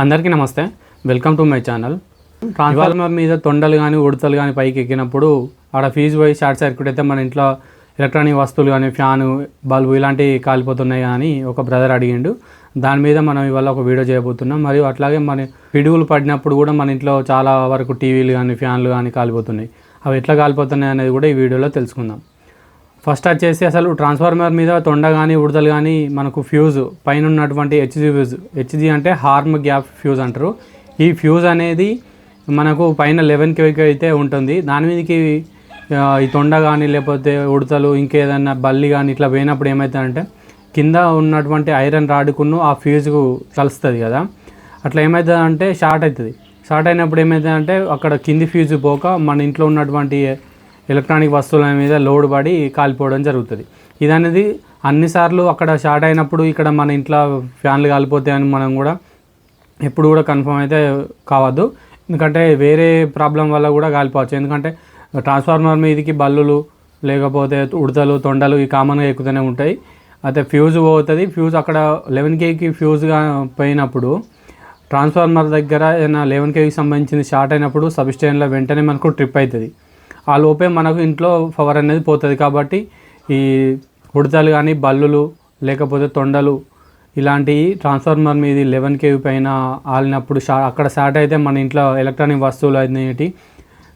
అందరికీ నమస్తే. Welcome to my channel transformer మీద తొండలు కానీ ఉడతలు కానీ పైకి ఎక్కినప్పుడు ఆడ ఫీజు పోయి షార్ట్ సర్క్యూట్ అయితే మన ఇంట్లో ఎలక్ట్రానిక్ వస్తువులు కానీ ఫ్యాను బల్బు ఇలాంటివి కాలిపోతున్నాయి అని ఒక బ్రదర్ అడిగిండు. దాని మీద మనం ఇవాళ ఒక వీడియో చేయబోతున్నాం. మరియు అట్లాగే మన పిడుగులు పడినప్పుడు కూడా మన ఇంట్లో చాలా వరకు టీవీలు కానీ ఫ్యాన్లు కానీ కాలిపోతున్నాయి. అవి ఎట్లా కాలిపోతున్నాయి అనేది కూడా ఈ వీడియోలో తెలుసుకుందాం. ఫస్ట్ వచ్చేసి అసలు ట్రాన్స్ఫార్మర్ మీద తొండ కానీ ఉడతలు కానీ మనకు ఫ్యూజ్ పైన ఉన్నటువంటి H G fuse. H G అంటే హార్మ్ గ్యాప్ ఫ్యూజ్ అంటారు. ఈ ఫ్యూజ్ అనేది మనకు పైన లెవెన్ కేకి అయితే ఉంటుంది. దాని మీదకి ఈ తొండ కానీ లేకపోతే ఉడతలు ఇంకేదన్నా బల్లి కానీ ఇట్లా పోయినప్పుడు ఏమవుతుందంటే కింద ఉన్నటువంటి ఐరన్ రాడుకును ఆ ఫ్యూజ్కు కలుస్తుంది కదా. అట్లా ఏమవుతుందంటే షార్ట్ అవుతుంది షార్ట్ అయినప్పుడు ఏమవుతుందంటే అక్కడ కింది ఫ్యూజ్ పోక మన ఇంట్లో ఉన్నటువంటి ఎలక్ట్రానిక్ వస్తువుల మీద లోడ్ పడి కాలిపోవడం జరుగుతుంది. ఇది అనేది అన్నిసార్లు అక్కడ షార్ట్ అయినప్పుడు ఇక్కడ మన ఇంట్లో ఫ్యాన్లు కాలిపోతాయని మనం కూడా ఎప్పుడు కూడా కన్ఫర్మ్ అయితే కావద్దు. ఎందుకంటే వేరే ప్రాబ్లం వల్ల కూడా కాలిపోవచ్చు. ఎందుకంటే ట్రాన్స్ఫార్మర్ మీదకి బల్లులు లేకపోతే ఉడతలు తొండలు ఈ కామన్గా ఎక్కుతూనే ఉంటాయి. అయితే ఫ్యూజ్ పోతుంది. ఫ్యూజ్ అక్కడ లెవెన్ కేకి ఫ్యూజ్గా పోయినప్పుడు ట్రాన్స్ఫార్మర్ దగ్గర ఏదైనా లెవెన్ కేకి సంబంధించిన షార్ట్ అయినప్పుడు సబ్స్టేషన్లో వెంటనే మనకు ట్రిప్ అవుతుంది. ఆ లోపే మనకు ఇంట్లో పవర్ అనేది పోతుంది కాబట్టి ఈ ఉడతలు కానీ బల్లులు లేకపోతే తొండలు ఇలాంటివి ట్రాన్స్ఫార్మర్ మీద లెవెన్ కేవీ పైన ఆలినప్పుడు షా అక్కడ షార్ట్ అయితే మన ఇంట్లో ఎలక్ట్రానిక్ వస్తువులు అనేవి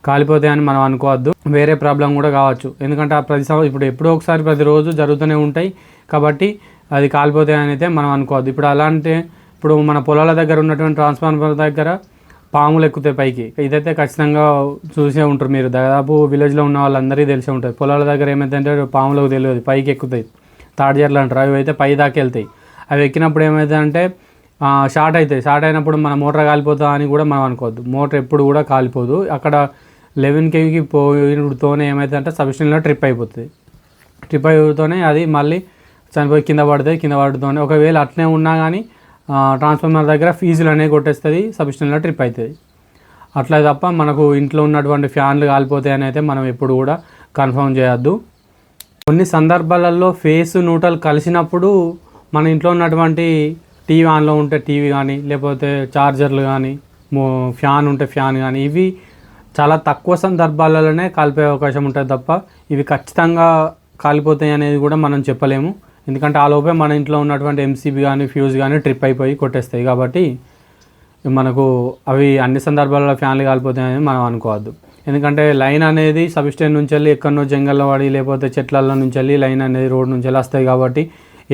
కాలిపోతాయని మనం అనుకోవద్దు. వేరే ప్రాబ్లం కూడా కావచ్చు. ఎందుకంటే ఆ ప్రతి సంవత్సరం ఇప్పుడు ఎప్పుడో ఒకసారి ప్రతిరోజు జరుగుతూనే ఉంటాయి కాబట్టి అది కాలిపోతాయని అయితే మనం అనుకోవద్దు. ఇప్పుడు అలాంటి ఇప్పుడు మన పొలాల దగ్గర ఉన్నటువంటి ట్రాన్స్ఫార్మర్ దగ్గర పాములు ఎక్కుతాయి పైకి. ఇదైతే ఖచ్చితంగా చూసే ఉంటారు మీరు. దాదాపు విలేజ్లో ఉన్న వాళ్ళందరికీ తెలిసే ఉంటుంది పొలాల దగ్గర ఏమైందంటే పాములకు తెలియదు. పైకి ఎక్కుతాయి. తాడిజర్లు అంటారు. అవి అయితే పై దాకా వెళ్తాయి. అవి ఎక్కినప్పుడు ఏమవుతుందంటే అంటే షార్ట్ అవుతాయి. షార్ట్ అయినప్పుడు మన మోటార్ కాలిపోతా అని కూడా మనం అనుకోవద్దు. మోటార్ ఎప్పుడు కూడా కాలిపోదు. అక్కడ లెవెన్ కేవీకి పోయినతోనే ఏమవుతుందంటే సబ్స్టేషన్లో ట్రిప్ అయిపోతుంది. ట్రిప్ అయితోనే అది మళ్ళీ చనిపోయి కింద పడుతుంది కింద పడుతూనే ఒకవేళ అట్లే ఉన్నా కానీ ట్రాన్స్ఫార్మర్ దగ్గర ఫీజులు అనేవి కొట్టేస్తుంది సబ్స్టేషన్లో ట్రిప్ అవుతుంది అట్లా తప్ప మనకు ఇంట్లో ఉన్నటువంటి ఫ్యాన్లు కాలిపోతాయని అయితే మనం ఎప్పుడు కూడా కన్ఫర్మ్ చేయొద్దు. కొన్ని సందర్భాలలో ఫేస్ న్యూట్రల్ కలిసినప్పుడు మన ఇంట్లో ఉన్నటువంటి టీవీ ఆన్లో ఉంటే టీవీ కానీ లేకపోతే చార్జర్లు కానీ ఫ్యాన్ ఉంటే ఫ్యాన్ కానీ ఇవి చాలా తక్కువ సందర్భాలలోనే కాలిపోయే అవకాశం ఉంటుంది తప్ప ఇవి ఖచ్చితంగా కాలిపోతాయి అనేది కూడా మనం చెప్పలేము. ఎందుకంటే ఆ లోపే మన ఇంట్లో ఉన్నటువంటి ఎంసీబీ కానీ ఫ్యూజ్ కానీ ట్రిప్ అయిపోయి కొట్టేస్తాయి కాబట్టి మనకు అవి అన్ని సందర్భాలలో ఫ్యాన్లు కాలిపోతాయి అని మనం అనుకోవద్దు. ఎందుకంటే లైన్ అనేది సబ్స్టేన్ నుంచి వెళ్ళి ఎక్కడనో జంగల్లో పడి లేకపోతే చెట్లలో నుంచి వెళ్ళి లైన్ అనేది రోడ్ నుంచి వెళ్ళి వస్తాయి కాబట్టి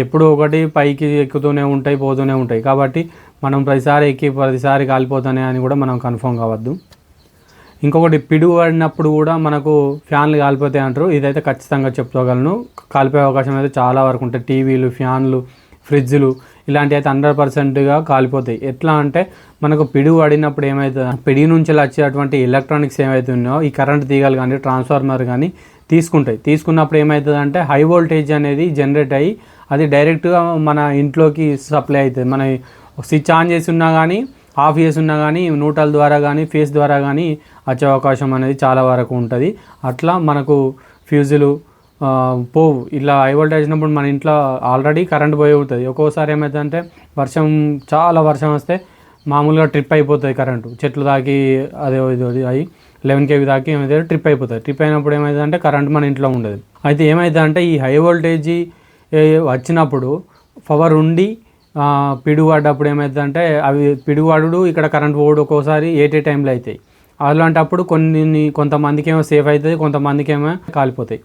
ఎప్పుడూ ఒకటి పైకి ఎక్కుతూనే ఉంటాయి పోతూనే ఉంటాయి. కాబట్టి మనం ప్రతిసారి ఎక్కి ప్రతిసారి కాలిపోతానే అని కూడా మనం కన్ఫర్మ్ కావద్దు. ఇంకొకటి పిడుగు పడినప్పుడు కూడా మనకు ఫ్యాన్లు కాలిపోతాయి అంటారు. ఇదైతే ఖచ్చితంగా చెప్పుకోగలను. కాలిపోయే అవకాశం అయితే చాలా వరకు ఉంటాయి. టీవీలు ఫ్యాన్లు ఫ్రిడ్జ్లు ఇలాంటివి అయితే హండ్రెడ్ పర్సెంట్గా కాలిపోతాయి. ఎట్లా అంటే మనకు పిడుగు పడినప్పుడు ఏమవుతుంది పిడి నుంచి వచ్చేటువంటి ఎలక్ట్రానిక్స్ ఏమైతే ఉన్నాయో ఈ కరెంట్ తీగలు కానీ ట్రాన్స్ఫార్మర్ కానీ తీసుకుంటాయి. తీసుకున్నప్పుడు ఏమవుతుంది అంటే హై వోల్టేజ్ అనేది జనరేట్ అయ్యి అది డైరెక్ట్గా మన ఇంట్లోకి సప్లై అవుతుంది. మన స్విచ్ ఆన్ చేసి ఉన్నా కానీ ఆఫ్ చేసి ఉన్నా కానీ నూటల ద్వారా కానీ ఫేస్ ద్వారా కానీ వచ్చే అవకాశం అనేది చాలా వరకు ఉంటుంది. అట్లా మనకు ఫ్యూజులు పోవు ఇలా హై వోల్టేజ్ వచ్చినప్పుడు మన ఇంట్లో ఆల్రెడీ కరెంట్ పోయి ఉంటుంది ఒక్కోసారి ఏమవుతుందంటే వర్షం చాలా వర్షం వస్తే మామూలుగా ట్రిప్ అయిపోతుంది కరెంటు. చెట్లు దాకి అదే ఇది ఇది లెవెన్ కేవీ దాకి ఏమైతే ట్రిప్ అయిపోతుంది. ట్రిప్ అయినప్పుడు ఏమవుతుందంటే కరెంట్ మన ఇంట్లో ఉండదు. అయితే ఏమవుతుందంటే ఈ హై వోల్టేజీ వచ్చినప్పుడు పవర్ ఉండి ఆ, పిడుగు పడ్డప్పుడు ఏమవుతుందంటే అవి పిడుగు ఇక్కడ కరెంట్ పోవడం ఒక్కోసారి ఏటే టైంలో అవుతాయి అలాంటప్పుడు కొన్ని కొంతమందికి ఏమో సేఫ్ అవుతుంది కొంతమందికి ఏమో కాలిపోతాయి.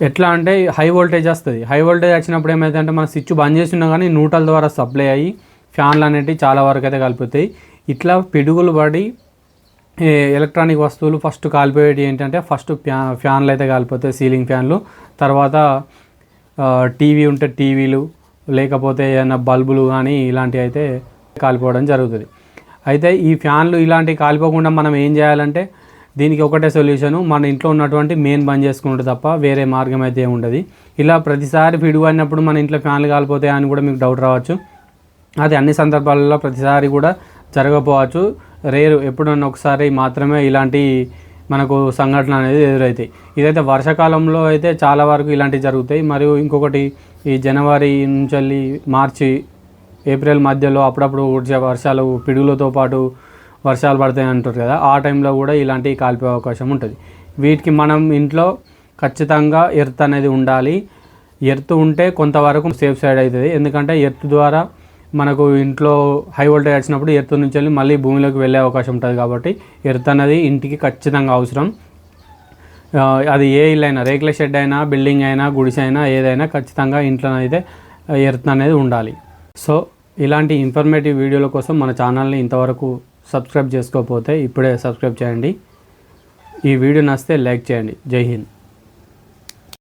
ఎట్లా అంటే హై వోల్టేజ్ వస్తుంది. హై వోల్టేజ్ వచ్చినప్పుడు ఏమైందంటే మన స్విచ్ బంద్ చేసినా కానీ నూటల ద్వారా సప్లై అయ్యి ఫ్యాన్లు అనేటివి చాలా వరకు అయితే కాలిపోతాయి. ఇట్లా పిడుగులు పడి ఎలక్ట్రానిక్ వస్తువులు ఫస్ట్ కాలిపోయేవి ఏంటంటే ఫస్ట్ ఫ్యా ఫ్యాన్లు అయితే కాలిపోతాయి సీలింగ్ ఫ్యాన్లు. తర్వాత టీవీ ఉంటే టీవీలు లేకపోతే ఏమైనా బల్బులు కానీ ఇలాంటివి అయితే కాలిపోవడం జరుగుతుంది. అయితే ఈ ఫ్యాన్లు ఇలాంటివి కాలిపోకుండా మనం ఏం చేయాలంటే దీనికి ఒకటే సొల్యూషను మన ఇంట్లో ఉన్నటువంటి మెయిన్ బంద్ చేసుకుంటే తప్ప వేరే మార్గం అయితే ఉండదు ఇలా ప్రతిసారి పిడుగు అయినప్పుడు మన ఇంట్లో ఫ్యాన్లు కాలిపోతాయి అని కూడా మీకు డౌట్ రావచ్చు. అది అన్ని సందర్భాలలో ప్రతిసారి కూడా జరగకపోవచ్చు. రేరు ఎప్పుడన్నా ఒకసారి మాత్రమే ఇలాంటి మనకు సంఘటన అనేది ఎదురవుతాయి ఇదైతే వర్షాకాలంలో అయితే చాలా వరకు ఇలాంటివి జరుగుతాయి. మరియు ఇంకొకటి ఈ జనవరి నుంచి వెళ్ళి మార్చి ఏప్రిల్ మధ్యలో అప్పుడప్పుడు వచ్చే వర్షాలు పిడుగులతో పాటు వర్షాలు పడతాయి అంటారు కదా. ఆ టైంలో కూడా ఇలాంటివి కాలిపోయే అవకాశం ఉంటుంది. వీటికి మనం ఇంట్లో ఖచ్చితంగా ఎర్త్ అనేది ఉండాలి. ఎర్త్ ఉంటే కొంతవరకు సేఫ్ సైడ్ అవుతుంది. ఎందుకంటే ఎర్త్ ద్వారా మనకు ఇంట్లో హై వోల్టేజ్ వచ్చినప్పుడు ఎర్త్ నుంచి వెళ్ళి మళ్ళీ భూమిలోకి వెళ్ళే అవకాశం ఉంటుంది కాబట్టి ఎర్త్ అనేది ఇంటికి ఖచ్చితంగా అవసరం. అది ఏ ఇల్లు అయినా రేకుల షెడ్ అయినా బిల్డింగ్ అయినా గుడిసె అయినా ఏదైనా ఖచ్చితంగా ఇంట్లో అయితే ఎర్త్ అనేది ఉండాలి. సో ఇలాంటి ఇన్ఫర్మేటివ్ వీడియోల కోసం మన ఛానల్ని ఇంతవరకు సబ్స్క్రైబ్ చేసుకోకపోతే ఇప్పుడే సబ్స్క్రైబ్ చేయండి. ఈ వీడియో నచ్చితే లైక్ చేయండి. జై హింద్.